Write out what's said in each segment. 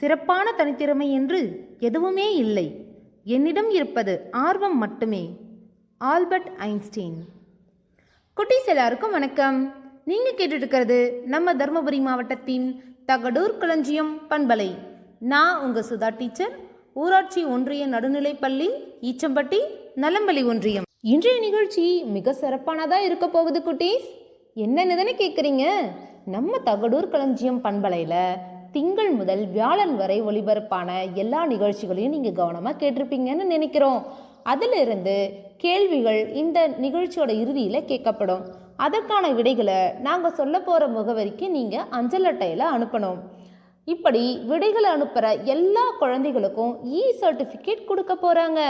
சிறப்பான தனித்திறமை என்று எதுவுமே இல்லை. என்னிடம் இருப்பது ஆர்வம் மட்டுமே. Albert Einstein. குட்டீஸ் எல்லாருக்கும் வணக்கம். நீங்கள் கேட்டுட்டு நம்ம தருமபுரி மாவட்டத்தின் தகடூர் களஞ்சியம் பண்பலை. நான் உங்கள் சுதா டீச்சர் ஊராட்சி ஒன்றிய நடுநிலைப்பள்ளி ஈச்சம்பட்டி நலம்பலி ஒன்றியம். இன்றைய நிகழ்ச்சி மிக சிறப்பானதாக இருக்க போகுது குட்டீஸ்? என்னென்னு தானே கேட்குறீங்க நம்ம தகடூர் களஞ்சியம் பண்பலையில் திங்கள் முதல் வியாழன் வரை ஒளிபரப்பான எல்லா நிகழ்ச்சிகளையும் நீங்கள் கவனமாக கேட்டிருப்பீங்கன்னு நினைக்கிறோம். அதிலிருந்து கேள்விகள் இந்த நிகழ்ச்சியோட இறுதியில் கேட்கப்படும். அதற்கான விடைகளை நாங்கள் சொல்ல போகிற முகவரிக்கு நீங்கள் அஞ்சல் அட்டையில் அனுப்பணும். இப்படி விடைகளை அனுப்புகிற எல்லா குழந்தைகளுக்கும் இ சர்டிஃபிகேட் கொடுக்க போகிறாங்க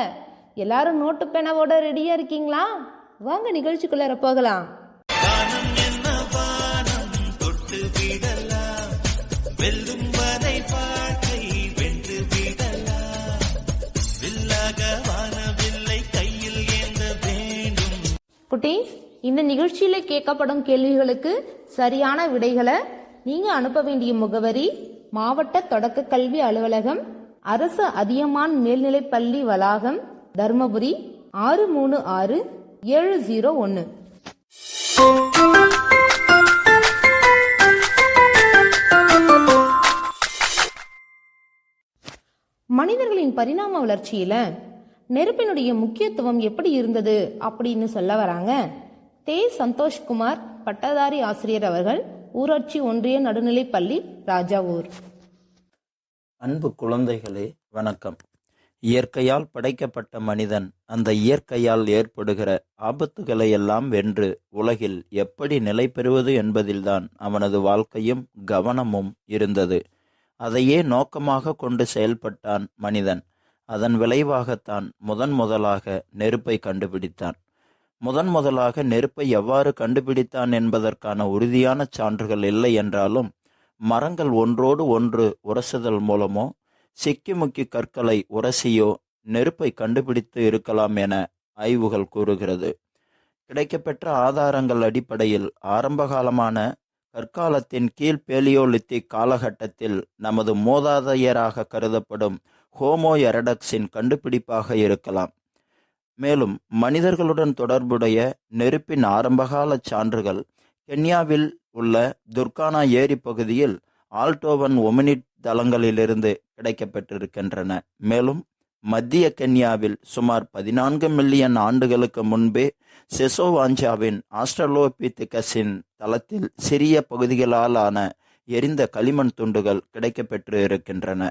எல்லாரும் நோட்டு பேனாவோட ரெடியாக இருக்கீங்களா? வாங்க நிகழ்ச்சிக்குள்ளார போகலாம். குட்டீஸ் இந்த நிகழ்ச்சியில் கேட்கப்படும் கேள்விகளுக்கு சரியான விடைகளை நீங்கள் அனுப்ப வேண்டிய முகவரி மாவட்ட தொடக்க கல்வி அலுவலகம் அரசு அதியமான் மேல்நிலைப்பள்ளி வளாகம் தர்மபுரி ஆறு மூணு ஆறு ஏழு ஜீரோ ஒன்று. மனிதர்களின் பரிணாம வளர்ச்சியில நெருப்பினுடைய முக்கியத்துவம் எப்படி இருந்தது அப்படின்னு சொல்ல வராங்க. தே. சந்தோஷ்குமார் பட்டதாரி ஆசிரியர் அவர்கள் ஊராட்சி ஒன்றிய நடுநிலைப்பள்ளி ராஜாவூர். அன்பு குழந்தைகளே வணக்கம். இயற்கையால் படைக்கப்பட்ட மனிதன் அந்த இயற்கையால் ஏற்படுகிற ஆபத்துகளை எல்லாம் வென்று உலகில் எப்படி நிலை பெறுவது என்பதில்தான் அவனது வாழ்க்கையும் கவனமும் இருந்தது. அதையே நோக்கமாக கொண்டு செயல்பட்டான் மனிதன். அதன் விளைவாகத்தான் முதன் முதலாக நெருப்பை கண்டுபிடித்தான். முதன் முதலாக நெருப்பை எவ்வாறு கண்டுபிடித்தான் என்பதற்கான உறுதியான சான்றுகள் இல்லை என்றாலும் மரங்கள் ஒன்றோடு ஒன்று உரசுதல் மூலமோ சிக்கிமுக்கி கற்களை உரசியோ நெருப்பை கண்டுபிடித்து இருக்கலாம் என ஆய்வுகள் கூறுகிறது. கிடைக்கப்பெற்ற ஆதாரங்கள் அடிப்படையில் ஆரம்பகாலமான கற்காலத்தின் கீழ் பேலியோலித்திக் காலகட்டத்தில் நமது மூதாதையராக கருதப்படும் ஹோமோ எரடக்ஸின் கண்டுபிடிப்பாக இருக்கலாம். மேலும் மனிதர்களுடன் தொடர்புடைய நெருப்பின் ஆரம்பகால சான்றுகள் கென்யாவில் உள்ள துர்கானா ஏரி பகுதியில் ஆல்டோவன் ஒமினிட் தளங்களிலிருந்து கிடைக்கப்பட்டிருக்கின்றன. மேலும் மத்திய கென்யாவில் சுமார் பதினான்கு மில்லியன் ஆண்டுகளுக்கு முன்பே செசோவாஞ்சாவின் ஆஸ்ட்ரலோபித்திகஸின் தளத்தில் சிறிய பகுதிகளாலான எரிந்த களிமண் துண்டுகள் கிடைக்கப்பெற்று இருக்கின்றன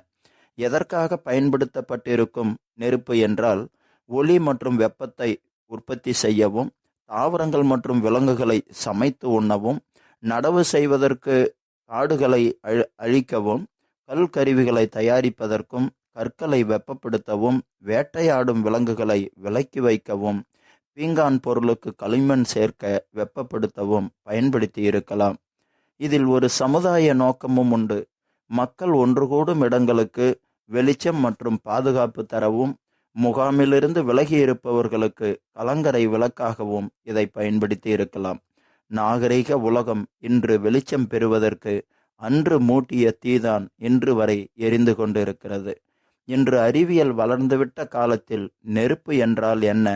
எதற்காக பயன்படுத்தப்பட்டிருக்கும் நெருப்பு என்றால் ஒளி மற்றும் வெப்பத்தை உற்பத்தி செய்யவும் தாவரங்கள் மற்றும் விலங்குகளை சமைத்து உண்ணவும் நடவு செய்வதற்கு காடுகளை அழி அழிக்கவும் கல்கருவிகளை தயாரிப்பதற்கும் கற்களை வெப்பப்படுத்தவும் வேட்டையாடும் விலங்குகளை விலக்கி வைக்கவும் பீங்கான் பொருளுக்கு களிமண் சேர்க்க வெப்பப்படுத்தவும் பயன்படுத்தி இருக்கலாம். இதில் ஒரு சமுதாய நோக்கமும் உண்டு. மக்கள் ஒன்று கூடும் இடங்களுக்கு வெளிச்சம் மற்றும் பாதுகாப்பு தரவும் முகாமிலிருந்து விலகி இருப்பவர்களுக்கு கலங்கரை விளக்காகவும் இதை பயன்படுத்தி இருக்கலாம். நாகரிக உலகம் இன்று வெளிச்சம் பெறுவதற்கு அன்று மூட்டிய தீதான் இன்று வரை எரிந்து கொண்டிருக்கிறது. இன்று அறிவியல் வளர்ந்துவிட்ட காலத்தில் நெருப்பு என்றால் என்ன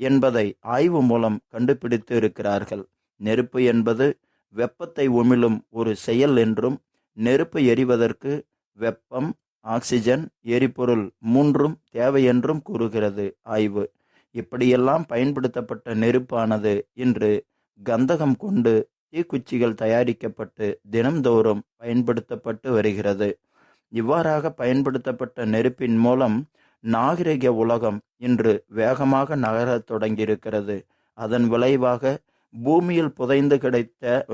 என்பதை ஆய்வு மூலம் கண்டுபிடித்து இருக்கிறார்கள். நெருப்பு என்பது வெப்பத்தை உமிழும் ஒரு செயல் என்றும் நெருப்பு எரிவதற்கு வெப்பம் ஆக்சிஜன் எரிபொருள் மூன்றும் தேவை என்றும் கூறுகிறது. ஆய்வு. இப்படியெல்லாம் பயன்படுத்தப்பட்ட நெருப்பானது இன்று கந்தகம் கொண்டு தீக்குச்சிகள் தயாரிக்கப்பட்டு தினம்தோறும் பயன்படுத்தப்பட்டு வருகிறது. இவ்வாறாக பயன்படுத்தப்பட்ட நெருப்பின் மூலம் நாகரிக உலகம் இன்று வேகமாக நகரத் தொடங்கியிருக்கிறது. அதன் விளைவாக பூமியில் புதைந்து கிடைத்த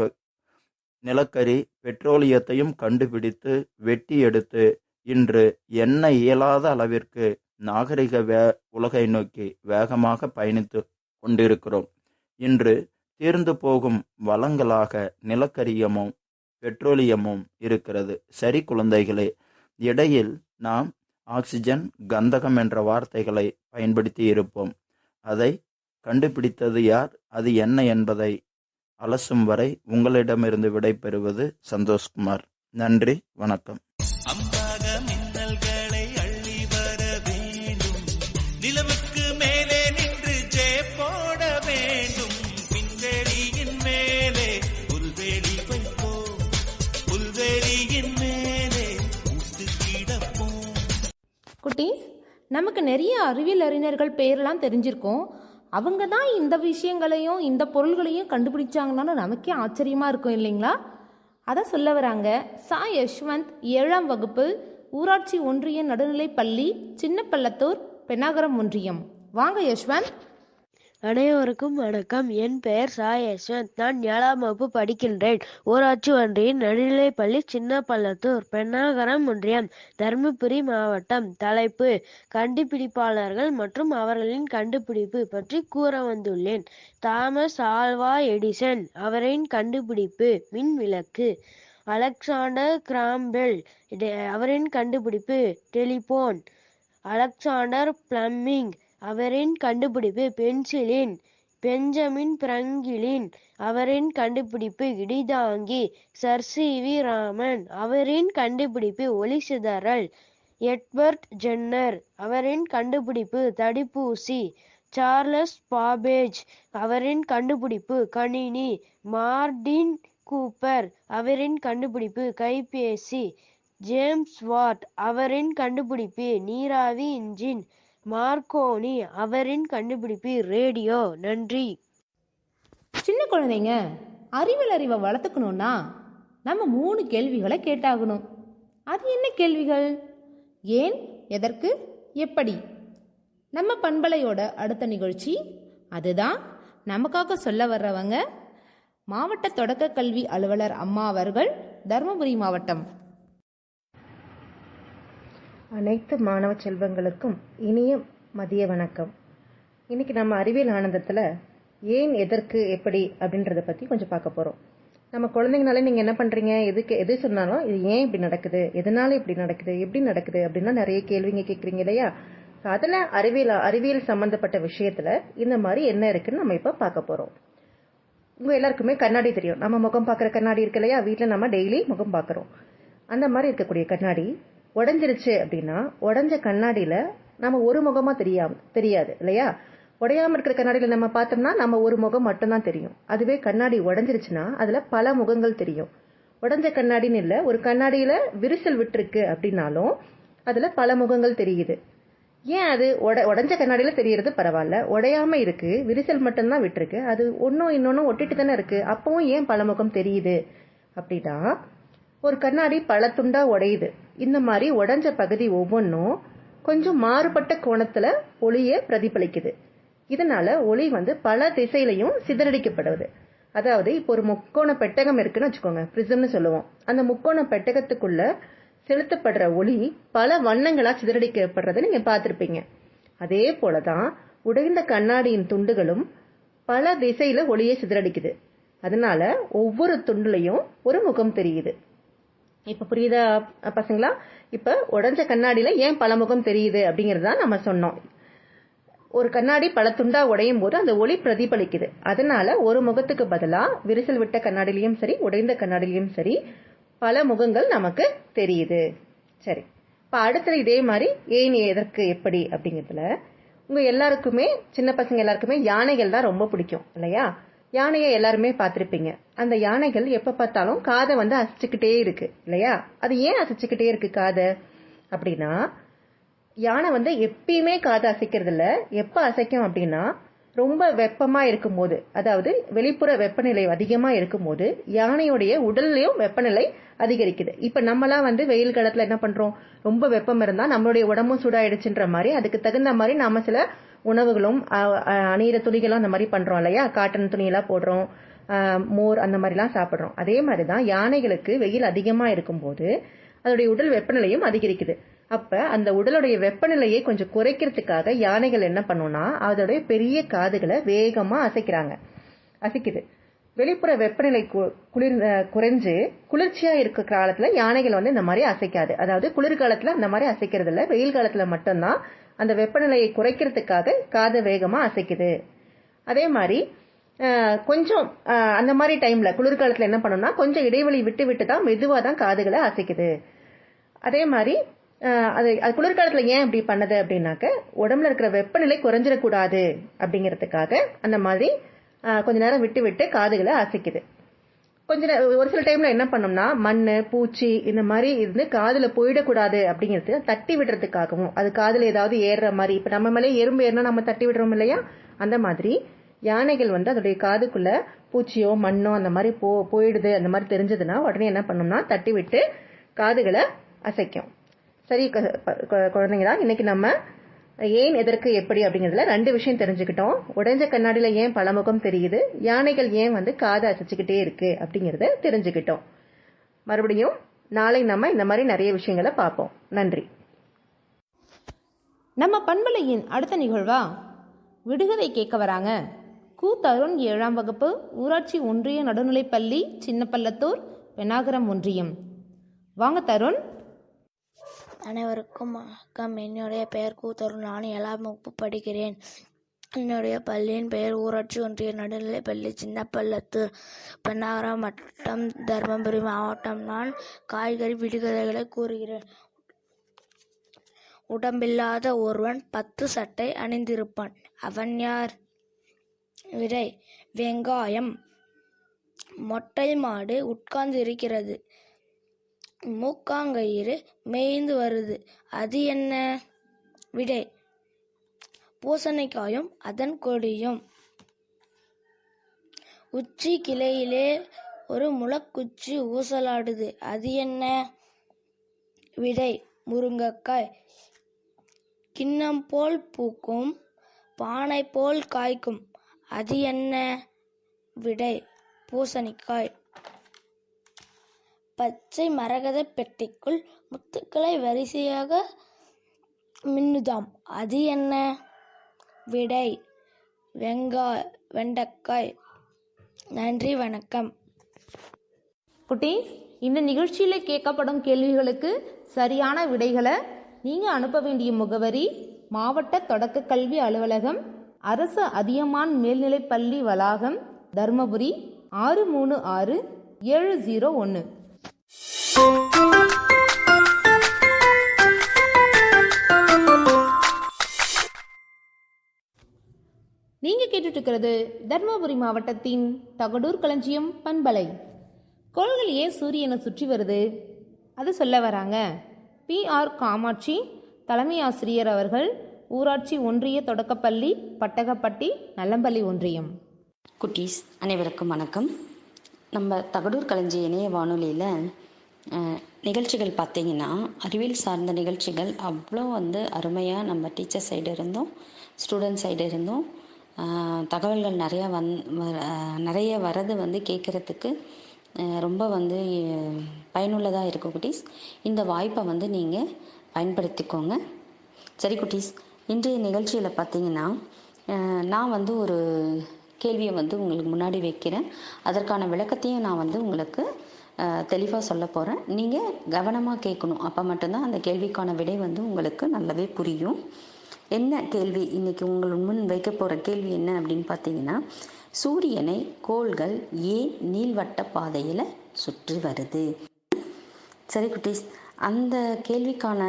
நிலக்கரி பெட்ரோலியத்தையும் கண்டுபிடித்து வெட்டி எடுத்து இன்று எண்ண இயலாத அளவிற்கு நாகரிக வே உலகை நோக்கி வேகமாக பயணித்து கொண்டிருக்கிறோம். இன்று தீர்ந்து போகும் வளங்களாக நிலக்கரியமும் பெட்ரோலியமும் இருக்கிறது. சரி குழந்தைகளே இடையில் நாம் ஆக்சிஜன் கந்தகம் என்ற வார்த்தைகளை பயன்படுத்தி இருப்போம். அதை கண்டுபிடித்தது யார்? அது என்ன என்பதை அலசும் வரை உங்களிடமிருந்து விடைபெறுவது சந்தோஷ்குமார். நன்றி வணக்கம். குட்டீஸ் நமக்கு நிறைய அறிவியல் அறிஞர்கள் பேரெல்லாம் தெரிஞ்சிருக்கோம். அவங்க தான் இந்த விஷயங்களையும் இந்த பொருள்களையும் கண்டுபிடிச்சாங்கன்னா நமக்கே ஆச்சரியமாக இருக்கும் இல்லைங்களா? அதை சொல்ல வராங்க. சா யஷ்வந்த் ஏழாம் வகுப்பு ஊராட்சி ஒன்றிய நடுநிலைப் பள்ளி சின்னப்பள்ளத்தூர் பெண்ணாகரம் ஒன்றியம். வாங்க யஷ்வந்த். அனைவருக்கும் வணக்கம். என் பெயர் சாய் நான் ஏழாம் வகுப்பு படிக்கின்றேன். ஊராட்சி ஒன்றியின் நடுநிலைப்பள்ளி சின்னப்பள்ளத்தூர் பெண்ணாகரம் ஒன்றியம் தருமபுரி மாவட்டம். தலைப்பு கண்டுபிடிப்பாளர்கள் மற்றும் அவர்களின் கண்டுபிடிப்பு பற்றி கூற வந்துள்ளேன். தாமஸ் ஆல்வா எடிசன் அவரின் கண்டுபிடிப்பு மின் விளக்கு. அலெக்சாண்டர் கிராம்பெல் அவரின் கண்டுபிடிப்பு டெலிபோன். அலெக்சாண்டர் பிளம்மிங் அவரின் கண்டுபிடிப்பு பென்சிலின் பெஞ்சமின் பிரங்கிலின் அவரின் கண்டுபிடிப்பு இடிதாங்கி சர் சி வி ராமன் அவரின் கண்டுபிடிப்பு ஒளிசிதறல் எட்வர்ட் ஜென்னர் அவரின் கண்டுபிடிப்பு தடுப்பூசி சார்லஸ் பாபேஜ் அவரின் கண்டுபிடிப்பு கணினி மார்டின் கூப்பர் அவரின் கண்டுபிடிப்பு கைபேசி ஜேம்ஸ் வாட் அவரின் கண்டுபிடிப்பு நீராவி இன்ஜின் மார்க்கோனி அவரின் கண்டுபிடிப்பு ரேடியோ. நன்றி. சின்ன குழந்தைங்க அறிவியல் அறிவை வளர்த்துக்கணும்னா நம்ம மூணு கேள்விகளை கேட்டாகணும். அது என்ன கேள்விகள்? ஏன் எதற்கு எப்படி? நம்ம பண்பலையோட அடுத்த நிகழ்ச்சி அதுதான். நமக்காக சொல்ல வர்றவங்க மாவட்ட தொடக்க கல்வி அலுவலர் அம்மா அவர்கள் தருமபுரி மாவட்டம். அனைத்து மாணவ செல்வங்களுக்கும் இனிய மதிய வணக்கம். இன்னைக்கு நம்ம அறிவியல் ஆனந்தத்தில் ஏன் எதற்கு எப்படி அப்படின்றத பற்றி கொஞ்சம் பார்க்க போகிறோம் நம்ம குழந்தைங்கனாலே நீங்கள் என்ன பண்ணுறீங்க எதுக்கு எது சொன்னாலும் இது ஏன் இப்படி நடக்குது? எதனால இப்படி நடக்குது? எப்படி நடக்குது? அப்படின்னா நிறைய கேள்விங்க கேட்குறீங்க இல்லையா? அதில் அறிவியல் அறிவியல் சம்மந்தப்பட்ட விஷயத்தில் இந்த மாதிரி என்ன இருக்குன்னு நம்ம இப்போ பார்க்க போகிறோம் உங்கள் எல்லாருக்குமே கண்ணாடி தெரியும். நம்ம முகம் பார்க்குற கண்ணாடி இருக்கு இல்லையா? வீட்டில் நம்ம டெய்லி முகம் பார்க்குறோம். அந்த மாதிரி இருக்கக்கூடிய கண்ணாடி உடஞ்சிருச்சு அப்படின்னா உடஞ்ச கண்ணாடியில் நம்ம ஒரு முகமாக தெரியாம தெரியாது இல்லையா? உடையாம இருக்கிற கண்ணாடியில் நம்ம பார்த்தோம்னா நம்ம ஒரு முகம் மட்டும்தான் தெரியும். அதுவே கண்ணாடி உடஞ்சிருச்சுன்னா அதில் பல முகங்கள் தெரியும். உடஞ்ச கண்ணாடின்னு இல்லை ஒரு கண்ணாடியில் விரிசல் விட்டுருக்கு அப்படின்னாலும் அதில் பல முகங்கள் தெரியுது. ஏன் அது உட உடஞ்ச கண்ணாடியில் தெரியறது பரவாயில்ல. உடையாம இருக்கு விரிசல் மட்டும்தான் விட்டுருக்கு. அது ஒன்றும் இன்னொன்னும் ஒட்டிட்டு தானே இருக்கு. அப்பவும் ஏன் பலமுகம் தெரியுது? அப்படின்னா ஒரு கண்ணாடி பல துண்டா உடையுது. இந்த மாதிரி உடைஞ்ச பகுதி ஒவ்வொன்றும் கொஞ்சம் மாறுபட்ட கோணத்துல ஒளியை பிரதிபலிக்குது. இதனால ஒளி வந்து பல திசையிலையும் சிதறடிக்கப்படுது. அதாவது இப்போ ஒரு முக்கோண பெட்டகம் இருக்குன்னு வச்சுக்கோங்க பிரிசம்னு சொல்லுவோம். அந்த முக்கோண பெட்டகத்துக்குள்ள செலுத்தப்படுற ஒளி பல வண்ணங்களா சிதறடிக்கப்படுறதை நீங்க பார்த்துருப்பீங்க. அதே போலதான் உடைந்த கண்ணாடியின் துண்டுகளும் பல திசையில ஒளியை சிதறடிக்குது. அதனால ஒவ்வொரு துண்டுலையும் ஒரு முகம் தெரியுது. இப்ப புரியுதா பசங்களா? இப்ப உடஞ்ச கண்ணாடியில ஏன் பல முகம் தெரியுது அப்படிங்கறத நம்ம சொன்னோம். ஒரு கண்ணாடி பல துண்டா உடையும் போது அந்த ஒளி பிரதிபலிக்குது. அதனால ஒரு முகத்துக்கு பதிலா விரிசல் விட்ட கண்ணாடிலையும் சரி உடைந்த கண்ணாடிலையும் சரி பல முகங்கள் நமக்கு தெரியுது. சரி. இப்ப அடுத்தது இதே மாதிரி ஏன் எதற்கு எப்படி அப்படிங்கிறதுல உங்க எல்லாருக்குமே சின்ன பசங்க எல்லாருக்குமே யானைகள் தான் ரொம்ப பிடிக்கும் இல்லையா? யானையை எல்லாருமே பார்த்துருப்பீங்க. அந்த யானைகள் எப்போ பார்த்தாலும் காதை வந்து அசைச்சுக்கிட்டே இருக்கு இல்லையா? அது ஏன் அசைச்சுக்கிட்டே இருக்கு காதை? அப்படின்னா யானை வந்து எப்பயுமே காதை அசைக்கிறது இல்லை எப்போ அசைக்கும் அப்படின்னா ரொம்ப வெப்பமாக இருக்கும்போது அதாவது வெளிப்புற வெப்பநிலை அதிகமாக இருக்கும்போது யானையுடைய உடல்லையும் வெப்பநிலை அதிகரிக்குது. இப்போ நம்மளாம் வந்து வெயில் காலத்தில் என்ன பண்ணுறோம் ரொம்ப வெப்பம் இருந்தால் நம்மளுடைய உடம்பும் சூடாயிடுச்சுன்ற மாதிரி அதுக்கு தகுந்த மாதிரி நாம சில உணவுகளும் அணியிற துணிகளும் அந்த மாதிரி பண்றோம் இல்லையா? காட்டன் துணியெல்லாம் போடுறோம். மோர் அந்த மாதிரிலாம் சாப்பிட்றோம். அதே மாதிரி தான் யானைகளுக்கு வெயில் அதிகமாக இருக்கும்போது அதோடைய உடல் வெப்பநிலையும் அதிகரிக்குது. அப்போ அந்த உடலுடைய வெப்பநிலையை கொஞ்சம் குறைக்கிறதுக்காக யானைகள் என்ன பண்ணும்னா அதோடைய பெரிய காதுகளை வேகமாக அசைக்கிறாங்க. அசைக்குது. வெளிப்புற வெப்பநிலை கு- குளிர் குறைஞ்சு குளிர்ச்சியாக இருக்க காலத்தில் யானைகள் வந்து இந்த மாதிரி அசைக்காது. அதாவது குளிர்காலத்தில் அந்த மாதிரி அசைக்கிறதில்ல. வெயில் காலத்தில் மட்டும்தான் அந்த வெப்பநிலையை குறைக்கிறதுக்காக காதை வேகமாக அசைக்குது. அதே மாதிரி கொஞ்சம் அந்த மாதிரி டைமில் குளிர்காலத்தில் என்ன பண்ணணும்னா கொஞ்சம் இடைவெளி விட்டு விட்டு தான் மெதுவாக தான் காதுகளை அசைக்குது. அதே மாதிரி அது அது குளிர்காலத்தில் ஏன் இப்படி பண்ணது அப்படின்னாக்க உடம்புல இருக்கிற வெப்பநிலை குறைஞ்சிடக்கூடாது அப்படிங்கிறதுக்காக அந்த மாதிரி கொஞ்ச நேரம் விட்டு விட்டு காதுகளை அசைக்குது. கொஞ்ச ஒரு சில டைம்ல என்ன பண்ணோம்னா மண் பூச்சி இந்த மாதிரி இருந்து காதுல போயிடக்கூடாது அப்படிங்கிறது தட்டி விடுறதுக்காகவும் அது காதுல ஏதாவது ஏறுற மாதிரி இப்ப நம்ம மேலே எறும்பு ஏறினா நம்ம தட்டி விடுறோம் இல்லையா? அந்த மாதிரி யானைகள் வந்து அதோடைய காதுக்குள்ள பூச்சியோ மண்ணோ அந்த மாதிரி போ போயிடுது அந்த மாதிரி தெரிஞ்சதுன்னா உடனே என்ன பண்ணோம்னா தட்டி விட்டு காதுகளை அசைக்கும். சரி குழந்தைங்களா இன்னைக்கு நம்ம ஏன் எதற்கு எப்படி அப்படிங்கிறதுல ரெண்டு விஷயம் தெரிஞ்சுக்கிட்டோம். உடைஞ்ச கண்ணாடியில் ஏன் பலமுகம் தெரியுது? யானைகள் ஏன் வந்து காதை அசைச்சிக்கிட்டே இருக்கு அப்படிங்கிறத தெரிஞ்சுக்கிட்டோம். மறுபடியும் நாளை நம்ம இந்த மாதிரி நிறைய விஷயங்களை பார்ப்போம். நன்றி. நம்ம பண்பலையின் அடுத்த நிகழ்வா? விடுகதை கேட்க வராங்க. கு தருண் ஏழாம் வகுப்பு ஊராட்சி ஒன்றிய நடுநிலைப்பள்ளி சின்னப்பள்ளத்தூர் பெனாகரம் ஒன்றியம். வாங்க தருண். அனைவருக்கும் வணக்கம். என்னுடைய பெயர் கூத்தருள் நான் ஏழாம் வகுப்பு படிக்கிறேன். என்னுடைய பள்ளியின் பெயர் ஊராட்சி ஒன்றிய நடுநிலைப்பள்ளி சின்னப்பள்ளத்தூர் பெண்ணாகரம் வட்டம் தருமபுரி மாவட்டம். நான் காய்கறி விடுகதைகளை கூறுகிறேன். உடம்பில்லாத ஒருவன் பத்து சட்டை அணிந்திருப்பான். அவன் யார்? விடை வெங்காயம் மொட்டை மாடு உட்கார்ந்து இருக்கிறது மூக்காங்கயிறு மேய்ந்து வருது. அது என்ன? விடை. பூசணிக்காயும் அதன் கொடியும். உச்சி கிளையிலே ஒரு முளக்குச்சி ஊசலாடுது. அது என்ன? விடை. முருங்கக்காய். கிண்ணம் போல் பூக்கும் பானை போல் காய்க்கும். அது என்ன? விடை. பூசணிக்காய். பச்சை மரகத பெட்டிக்குள் முத்துக்களை வரிசையாக மின்னுதாம். அது என்ன? விடை வெங்காய் வெண்டைக்காய். நன்றி வணக்கம். குட்டீஸ் இந்த நிகழ்ச்சியில் கேட்கப்படும் கேள்விகளுக்கு சரியான விடைகளை நீங்கள் அனுப்ப வேண்டிய முகவரி மாவட்ட தொடக்க கல்வி அலுவலகம் அரசு அதியமான் மேல்நிலைப்பள்ளி வளாகம் தருமபுரி ஆறு மூணு ஆறு ஏழு ஜீரோ ஒன்று நீங்கள் கேட்டுட்டு இருக்கிறது தர்மபுரி மாவட்டத்தின் தகடூர் களஞ்சியம் பண்பலை. கோள்கள் ஏன் சூரியனை சுற்றி வருது. அது சொல்ல வராங்க. பி. ஆர். காமாட்சி தலைமை ஆசிரியர் அவர்கள் ஊராட்சி ஒன்றிய தொடக்கப்பள்ளி பட்டகப்பட்டி நல்லம்பள்ளி ஒன்றியம். குட்டீஸ் அனைவருக்கும் வணக்கம். நம்ம தகடூர் களஞ்சி இணைய வானொலியில் நிகழ்ச்சிகள் பார்த்தீங்கன்னா அறிவியல் சார்ந்த நிகழ்ச்சிகள் அவ்வளோ வந்து அருமையாக நம்ம டீச்சர் சைடு இருந்தும் ஸ்டூடெண்ட் சைடு இருந்தும் தகவல்கள் நிறையா வந் நிறைய வரது வந்து கேட்குறதுக்கு ரொம்ப வந்து பயனுள்ளதாக இருக்கும் குட்டீஸ். இந்த வாய்ப்பை வந்து நீங்கள் பயன்படுத்திக்கோங்க. சரி குட்டீஸ் இன்றைய நிகழ்ச்சியில் பார்த்தீங்கன்னா நான் வந்து ஒரு கேள்வியை வந்து உங்களுக்கு முன்னாடி வைக்கிறேன். அதற்கான விளக்கத்தையும் நான் வந்து உங்களுக்கு தெளிவாக சொல்ல போகிறேன் நீங்கள் கவனமாக கேட்கணும். அப்போ மட்டும்தான் அந்த கேள்விக்கான விடை வந்து உங்களுக்கு நல்லாவே புரியும். என்ன கேள்வி? இன்னைக்கு உங்கள் முன் வைக்க போகிற கேள்வி என்ன அப்படின்னு பார்த்தீங்கன்னா சூரியனை கோள்கள் ஏன் நீள்வட்ட பாதையில் சுற்றி வருது? சரி குட்டீஸ் அந்த கேள்விக்கான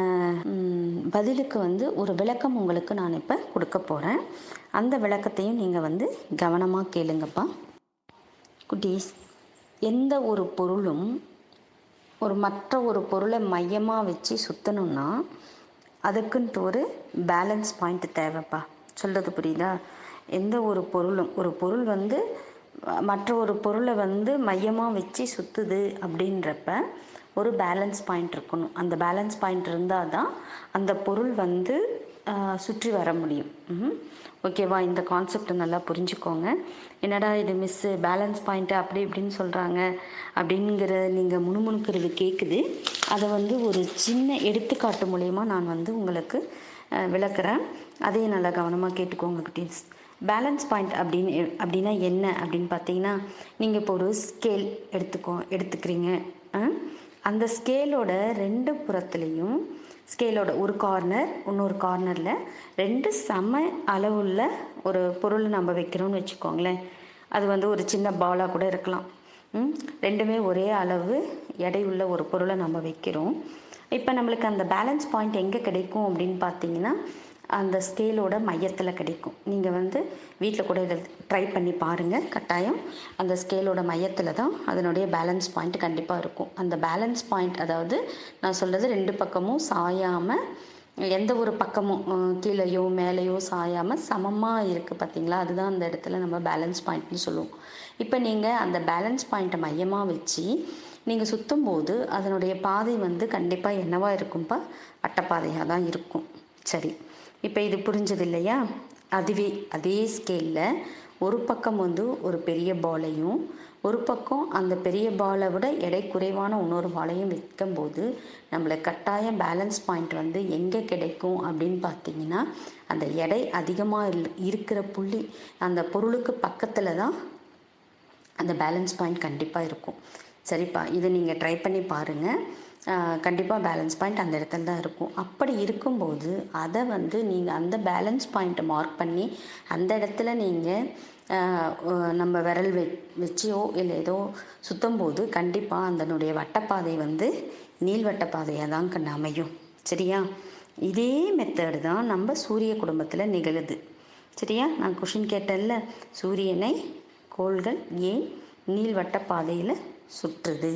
பதிலுக்கு வந்து ஒரு விளக்கம் உங்களுக்கு நான் இப்போ கொடுக்க போகிறேன் அந்த விளக்கத்தையும் நீங்கள் வந்து கவனமாக கேளுங்கப்பா. குட்டீஸ் எந்த ஒரு பொருளும் ஒரு மற்ற ஒரு பொருளை மையமாக வச்சு சுற்றணும்னா அதுக்குன்ட்டு ஒரு பேலன்ஸ் பாயிண்ட் தேவைப்பா. சொல்கிறது புரியுதா? எந்த ஒரு பொருளும் ஒரு பொருள் வந்து மற்ற ஒரு பொருளை வந்து மையமாக வச்சு சுற்றுது அப்படின்றப்ப ஒரு பேலன்ஸ் பாயிண்ட் இருக்கணும். அந்த பேலன்ஸ் பாயிண்ட் இருந்தால் தான் அந்த பொருள் வந்து சுற்றி வர முடியும். ம் ஓகேவா இந்த கான்செப்டை நல்லா புரிஞ்சுக்கோங்க. என்னடா இது மிஸ்ஸு பேலன்ஸ் பாயிண்ட்டு அப்படி இப்படின்னு சொல்கிறாங்க அப்படிங்கிற நீங்கள் முணுமுணுக்கிறது கேட்குது அதை வந்து ஒரு சின்ன எடுத்துக்காட்டு மூலயமா நான் வந்து உங்களுக்கு விளக்குறேன். அதையும் நல்லா கவனமாக கேட்டுக்கோங்க குட்டீஸ். பேலன்ஸ் பாயிண்ட் அப்படின்னு அப்படின்னா என்ன? அப்படின்னு பார்த்தீங்கன்னா நீங்கள் இப்போ ஒரு ஸ்கேல் எடுத்துக்கோ எடுத்துக்கிறீங்க. அந்த ஸ்கேலோட ரெண்டு புறத்துலேயும் ஸ்கேலோட ஒரு கார்னர் இன்னொரு கார்னரில் ரெண்டு சம அளவுள்ள ஒரு பொருள் நம்ம வைக்கிறோம்னு வச்சுக்கோங்களேன். அது வந்து ஒரு சின்ன பாலாக கூட இருக்கலாம். ம், ரெண்டுமே ஒரே அளவு எடையுள்ள ஒரு பொருளை நம்ம வைக்கிறோம். இப்போ நம்மளுக்கு அந்த பேலன்ஸ் பாயிண்ட் எங்கே கிடைக்கும் அப்படின்னு பார்த்தீங்கன்னா அந்த ஸ்கேலோட மையத்தில் கிடைக்கும். நீங்கள் வந்து வீட்டில் கூட இதை ட்ரை பண்ணி பாருங்கள் கட்டாயம் அந்த ஸ்கேலோட மையத்தில் தான் அதனுடைய பேலன்ஸ் பாயிண்ட் கண்டிப்பாக இருக்கும். அந்த பேலன்ஸ் பாயிண்ட் அதாவது நான் சொல்கிறது ரெண்டு பக்கமும் சாயாமல் எந்த ஒரு பக்கமும் கீழேயோ மேலேயோ சாயாமல் சமமாக இருக்குது பார்த்தீங்களா அதுதான் அந்த இடத்துல நம்ம பேலன்ஸ் பாயிண்ட்னு சொல்லுவோம். இப்போ நீங்கள் அந்த பேலன்ஸ் பாயிண்ட்டை மையமாக வச்சு நீங்கள் சுற்றும் போது அதனுடைய பாதை வந்து கண்டிப்பாக என்னவாக இருக்கும்ப்பா அட்டப்பாதையாக தான் இருக்கும். சரி. இப்போ இது புரிஞ்சது இல்லையா அதுவே அதே ஸ்கேலில் ஒரு பக்கம் வந்து ஒரு பெரிய பாலையும் ஒரு பக்கம் அந்த பெரிய பாலை விட எடை குறைவான இன்னொரு பாலையும் வைக்கும்போது நம்மளை கட்டாயம் பேலன்ஸ் பாயிண்ட் வந்து எங்கே கிடைக்கும் அப்படின்னு பார்த்தீங்கன்னா அந்த எடை அதிகமாக இருக்கிற புள்ளி அந்த பொருளுக்கு பக்கத்தில் தான் அந்த பேலன்ஸ் பாயிண்ட் கண்டிப்பாக இருக்கும். சரிப்பா இதை நீங்கள் ட்ரை பண்ணி பாருங்கள் கண்டிப்பாக பேலன்ஸ் பாயிண்ட் அந்த இடத்துல தான் இருக்கும். அப்படி இருக்கும்போது அதை வந்து நீங்கள் அந்த பேலன்ஸ் பாயிண்ட்டை மார்க் பண்ணி அந்த இடத்துல நீங்கள் நம்ம விரல் வெ வச்சியோ இல்லை ஏதோ சுத்தும் போது கண்டிப்பாக அதனுடைய வட்டப்பாதை வந்து நீள்வட்ட பாதையாக தான் கண்ணு அமையும். சரியா? இதே மெத்தடு தான் நம்ம சூரிய குடும்பத்தில் நிகழுது. சரியா? நான் கொஷின் கேட்டேன்ல. சூரியனை கோள்கள் ஏன் நீள்வட்ட பாதையில் சுற்றுது?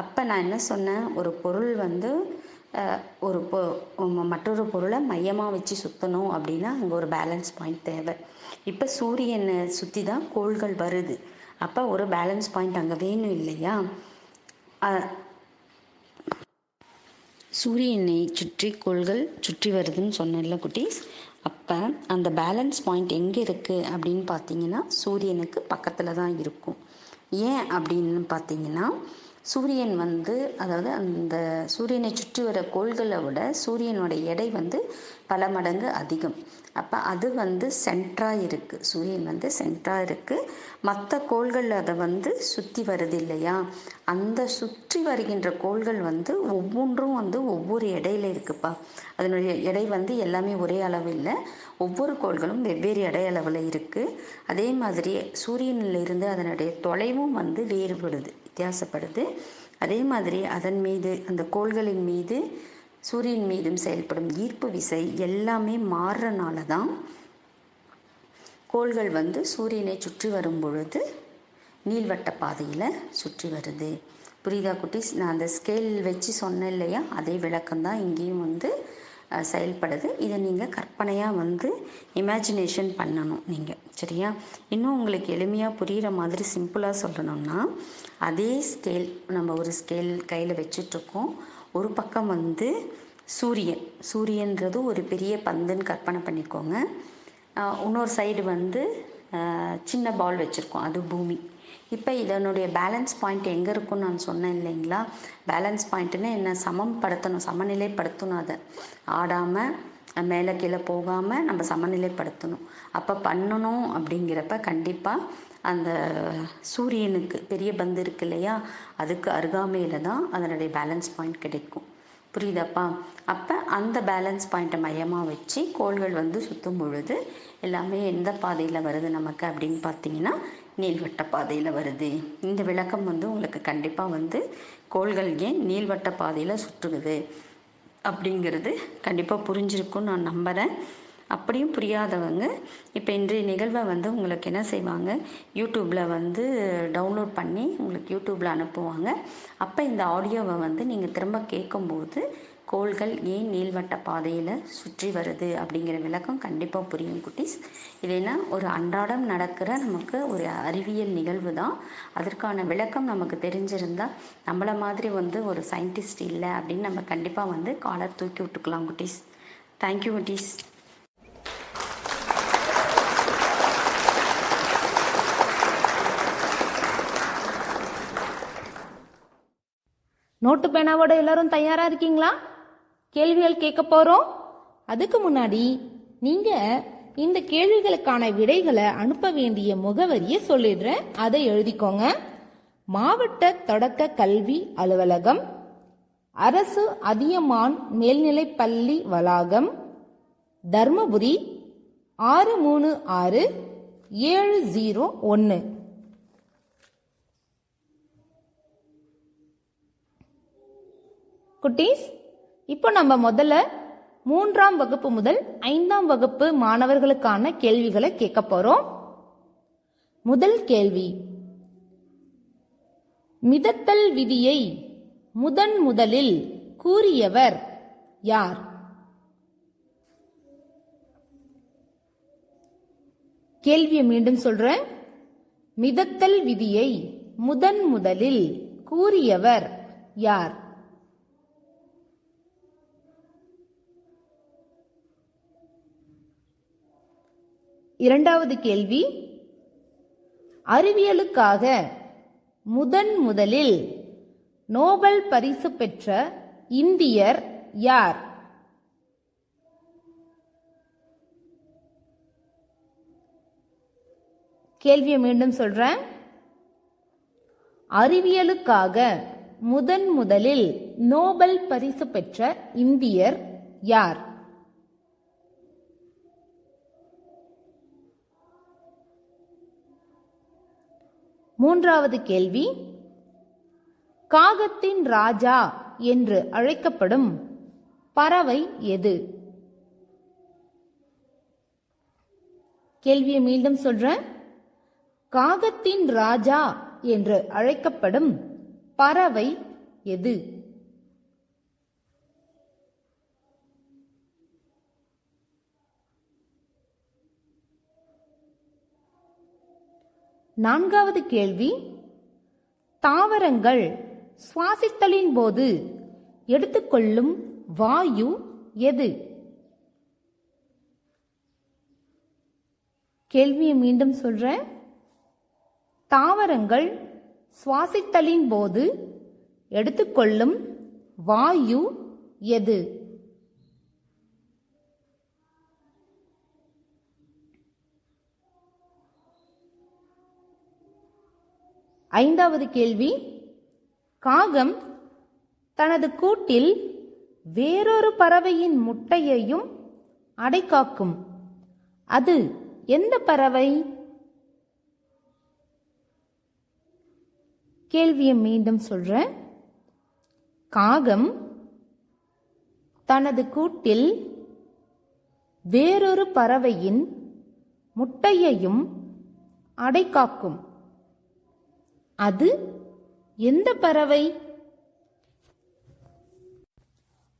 அப்போ நான் என்ன சொன்னேன்? ஒரு பொருள் வந்து ஒரு பொ மற்றொரு பொருளை மையமாக வச்சு சுற்றணும் அப்படின்னா அங்கே ஒரு பேலன்ஸ் பாயிண்ட் தேவை. இப்போ சூரியனை சுற்றி தான் கோள்கள் வருது. அப்போ ஒரு பேலன்ஸ் பாயிண்ட் அங்கே வேணும் இல்லையா? சூரியனை சுற்றி கோள்கள் சுற்றி வருதுன்னு சொன்னேன்ல குட்டீஸ். அப்போ அந்த பேலன்ஸ் பாயிண்ட் எங்கே இருக்குது அப்படின்னு பார்த்தீங்கன்னா சூரியனுக்கு பக்கத்தில் தான் இருக்கும். ஏன் அப்படின்னு பார்த்தீங்கன்னா சூரியன் வந்து அதாவது அந்த சூரியனை சுற்றி வர கோள்களை விட சூரியனோட எடை வந்து பல மடங்கு அதிகம். அப்போ அது வந்து சென்ட்ராக இருக்குது சூரியன் வந்து சென்ட்ராக இருக்குது மற்ற கோள்கள் அதை வந்து சுற்றி வருது இல்லையா அந்த சுற்றி வருகின்ற கோள்கள் வந்து ஒவ்வொன்றும் வந்து ஒவ்வொரு இடையில இருக்குப்பா. அதனுடைய எடை வந்து எல்லாமே ஒரே அளவு இல்லை ஒவ்வொரு கோள்களும் வெவ்வேறு எடை அளவில் இருக்குது அதே மாதிரி சூரியனில் இருந்து அதனுடைய தொலைவும் வந்து வேறுபடுது. வித்தியாசப்படுது. அதே மாதிரி அதன் மீது அந்த கோள்களின் மீது சூரியன் மீதும் செயல்படும் ஈர்ப்பு விசை எல்லாமே மாறுறனால தான் கோள்கள் வந்து சூரியனை சுற்றி வரும் பொழுது நீள்வட்ட பாதையில் சுற்றி வருது. புரியுதா குட்டிஸ்? நான் அந்த ஸ்கேல் வச்சு சொன்னேன் இல்லையா? அதே விளக்கம் தான் இங்கேயும் வந்து செயல்படுது. இதை நீங்கள் கற்பனையாக வந்து இமேஜினேஷன் பண்ணணும் நீங்கள் சரியா? இன்னும் உங்களுக்கு எளிமையாக புரிகிற மாதிரி சிம்பிளாக சொல்லணும்னா அதே ஸ்கேல் நம்ம ஒரு ஸ்கேல் கையில் வச்சிட்ருக்கோம். ஒரு பக்கம் வந்து சூரியன். சூரியன்றது ஒரு பெரிய பந்துன்னு கற்பனை பண்ணிக்கோங்க. இன்னொரு சைடு வந்து சின்ன பால் வச்சுருக்கோம். அது பூமி. இப்போ இதனுடைய பேலன்ஸ் பாயிண்ட் எங்கே இருக்கும்னு நான் சொன்னேன் இல்லைங்களா? பேலன்ஸ் பாயிண்ட்டுன்னு என்ன? சமம்படுத்தணும் சமநிலைப்படுத்தணும் அதை. ஆடாமல் மேலே கீழே போகாமல் நம்ம சமநிலைப்படுத்தணும். அப்போ பண்ணணும் அப்படிங்கிறப்ப கண்டிப்பாக அந்த சூரியனுக்கு பெரிய பந்து இருக்கு இல்லையா? அதுக்கு அருகாமையில் தான் அதனுடைய பேலன்ஸ் பாயிண்ட் கிடைக்கும். புரியுதாப்பா? அப்போ அந்த பேலன்ஸ் பாயிண்ட்டை மையமாக வச்சு கோள்கள் வந்து சுற்றும் பொழுது எல்லாமே எந்த பாதையில் வருது நமக்கு அப்படின்னு பார்த்தீங்கன்னா நீள்வட்ட பாதையில் வருது. இந்த விளக்கம் வந்து உங்களுக்கு கண்டிப்பாக வந்து கோள்கள் ஏன் நீள்வட்ட பாதையில் சுற்றுகுது? அப்படிங்கிறது கண்டிப்பாக புரிஞ்சிருக்கும்னு நான் நம்புகிறேன் அப்படியும் புரியாதவங்க இப்போ இன்றைய நிகழ்வை வந்து உங்களுக்கு என்ன செய்வாங்க? யூடியூப்பில் வந்து டவுன்லோட் பண்ணி உங்களுக்கு யூடியூப்பில் அனுப்புவாங்க. அப்போ இந்த ஆடியோவை வந்து நீங்கள் திரும்ப கேட்கும்போது கோள்கள் ஏன் நீள்வட்ட பாதையில் சுற்றி வருது அப்படிங்கிற விளக்கம் கண்டிப்பாக புரியும் குட்டீஸ். இதெல்லாம் ஒரு அன்றாடம் நடக்கிற நமக்கு ஒரு அறிவியல் நிகழ்வு தான். அதற்கான விளக்கம் நமக்கு தெரிஞ்சிருந்தால் நம்மளை மாதிரி வந்து ஒரு சயின்டிஸ்ட் இல்லை அப்படின்னு நம்ம கண்டிப்பாக வந்து காலர் தூக்கி விட்டுக்கலாம் குட்டீஸ். தேங்க்யூ குட்டீஸ். நோட்டு பேனாவோட எல்லாரும் தயாரா இருக்கீங்களா? கேள்விகள் கேட்க போறோம்? அதுக்கு முன்னாடி நீங்க இந்த கேள்விகளுக்கான விடைகளை அனுப்ப வேண்டிய முகவரியை சொல்லிடுறேன். அதை எழுதிக்கோங்க. மாவட்ட தொடக்க கல்வி அலுவலகம் அரசு அதியமான் மேல்நிலை பள்ளி வளாகம் தர்மபுரி ஆறு மூணு ஆறு ஏழு ஜீரோ ஒன்று. குட்டீஸ் இப்போ நம்ம முதல்ல மூன்றாம் வகுப்பு முதல் ஐந்தாம் வகுப்பு மாணவர்களுக்கான கேள்விகளை கேட்க போறோம். முதல் கேள்வி. மிதத்தல் விதியை முதன் முதலில் கூறியவர் யார்? கேள்வியை மீண்டும் சொல்றேன். மிதத்தல் விதியை முதன் முதலில் கூறியவர் யார்? இரண்டாவது கேள்வி. அறிவியலுக்காக முதன் முதலில் நோபல் பரிசு பெற்ற இந்தியர் யார்? கேள்வியை மீண்டும் சொல்றேன். அறிவியலுக்காக முதன் முதலில் நோபல் பரிசு பெற்ற இந்தியர் யார்? மூன்றாவது கேள்வி. காகத்தின் ராஜா என்று அழைக்கப்படும் பறவை எது? கேள்வியை மீண்டும் சொல்றேன். காகத்தின் ராஜா என்று அழைக்கப்படும் பறவை எது? நான்காவது கேள்வி. தாவரங்கள் சுவாசித்தலின் போது எடுத்துக்கொள்ளும் வாயு எது? கேள்வியை மீண்டும் சொல்றேன். தாவரங்கள் சுவாசித்தலின் போது எடுத்துக்கொள்ளும் வாயு எது? ஐந்தாவது கேள்வி. காகம் தனது கூட்டில் வேறொரு பறவையின் முட்டையையும் அடைக்காக்கும் அது எந்த பறவை? கேள்வியை மீண்டும் சொல்றேன். காகம் தனது கூட்டில் வேறொரு பறவையின் முட்டையையும் அடைக்காக்கும் அது எந்த பறவை?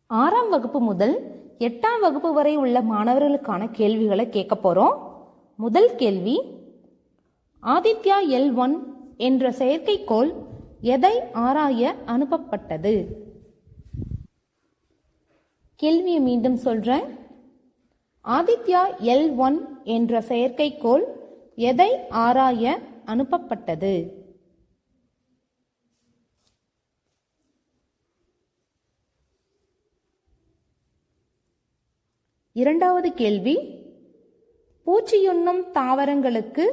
ஆறாம் வகுப்பு முதல் எட்டாம் வகுப்பு வரை உள்ள மாணவர்களுக்கான கேள்விகளை கேட்க போறோம். முதல் கேள்வி ஆதித்யா எல் ஒன் என்ற செயற்கைக்கோள் எதை ஆராய அனுப்பப்பட்டது? கேள்வியை மீண்டும் சொல்றேன். ஆதித்யா எல் ஒன் என்ற செயற்கைக்கோள் எதை ஆராய அனுப்பப்பட்டது? இரண்டாவது கேள்வி பூச்சியுண்ணும் தாவரங்களுக்கு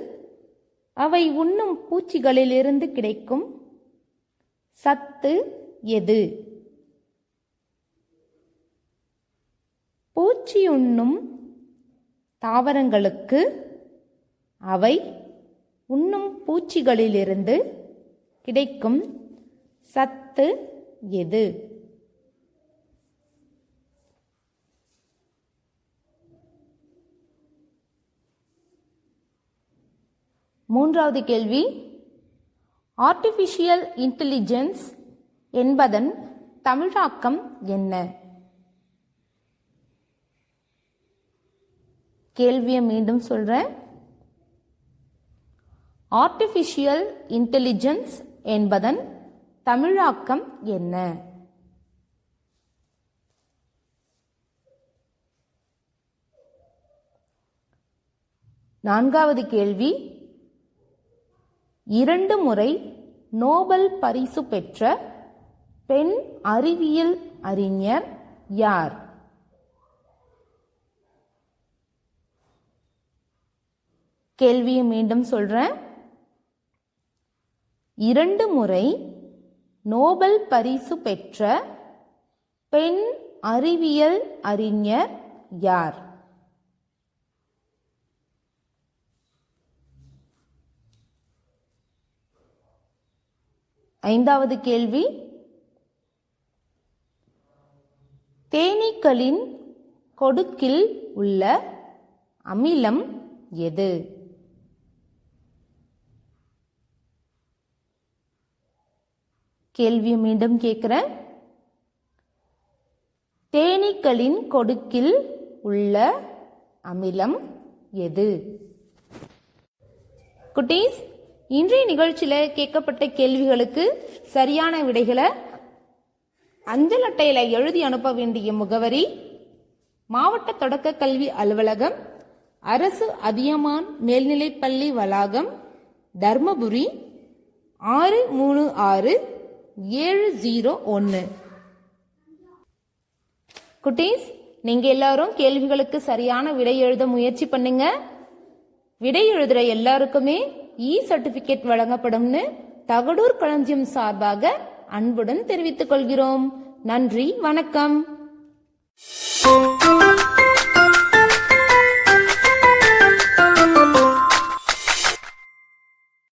அவை உண்ணும் பூச்சிகளிலிருந்து கிடைக்கும் சத்து எது? பூச்சியுண்ணும் தாவரங்களுக்கு அவை உண்ணும் பூச்சிகளிலிருந்து கிடைக்கும் சத்து எது? மூன்றாவது கேள்வி. ஆர்டிஃபிஷியல் இன்டெலிஜென்ஸ் என்பதன் தமிழாக்கம் என்ன? கேள்வியை மீண்டும் சொல்கிறேன் ஆர்டிஃபிஷியல் இன்டெலிஜென்ஸ் என்பதன் தமிழாக்கம் என்ன? நான்காவது கேள்வி. இரண்டு முறை நோபல் பரிசு பெற்ற பெண் அறிவியல் அறிஞர் யார்? கேள்வியை மீண்டும் சொல்றேன். இரண்டு முறை நோபல் பரிசு பெற்ற பெண் அறிவியல் அறிஞர் யார்? ஐந்தாவது கேள்வி. தேனீக்களின் கொடுக்கில் உள்ள அமிலம் எது? கேள்வி மீண்டும் கேட்குறேன். தேனீக்களின் கொடுக்கில் உள்ள அமிலம் எது? குட்டீஸ் இன்றைய நிகழ்ச்சியில் கேட்கப்பட்ட கேள்விகளுக்கு சரியான விடைகளை அஞ்சல் அட்டையில் எழுதி அனுப்ப வேண்டிய முகவரி மாவட்ட தொடக்க கல்வி அலுவலகம் அரசு அதியமான் மேல்நிலைப்பள்ளி வளாகம் தர்மபுரி ஆறு மூணு ஆறு ஏழு ஜீரோ ஒன்று குட்டீஸ் நீங்க எல்லாரும் கேள்விகளுக்கு சரியான விடை எழுத முயற்சி பண்ணுங்க. விடை எழுதுற எல்லாருக்குமே இ சர்டிபிகேட் வழங்கப்படும்னு தகடூர் களஞ்சியம் சார்பாக அன்புடன் தெரிவித்துக் கொள்கிறோம். நன்றி வணக்கம்.